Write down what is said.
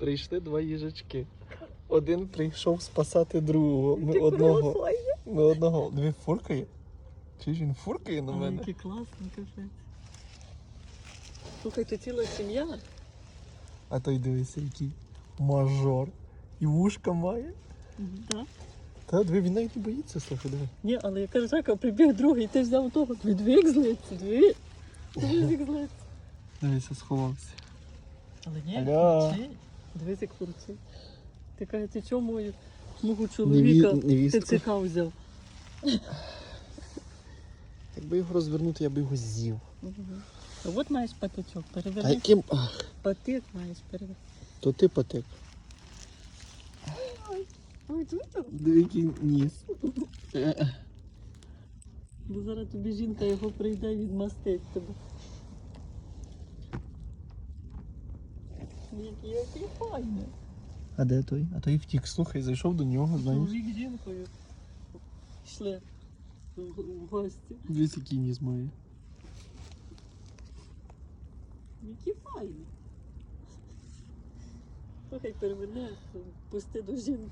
Прийшли два їжачки. Один прийшов спасати другого. Ми Ти одного. Ми одного. Дві фуркає. Чи ж він фуркає на мене? який класний капець. Слухай, то ціла сім'я. А той дивися, який мажор. І вушка має. Так. Та диви, він навіть не боїться, слухай, диви. Ні, але яка жака, прибіг другий, ти взяв того. Дві дві злиться, дві. Дві злиться. Дивися, сховався. Але ні, Алло. курчить. Дивись, як курчить. Ти каже, ти чого мою мого чоловіка ти ЦК взяв? Якби його розвернути, я б його з'їв. А от маєш патичок, А переверни. яким. Патик маєш переверни. то ти потек. Ой, там. Ніс. Бо зараз тобі жінка його прийде відмастить тебе. Який, який файний. А де той? А той втік, слухай, зайшов до нього, знаєш. Чоловік з жінкою йшли в, в гості. Дивись, який ніс має. Який файний. Слухай, переверни, пусти до жінки.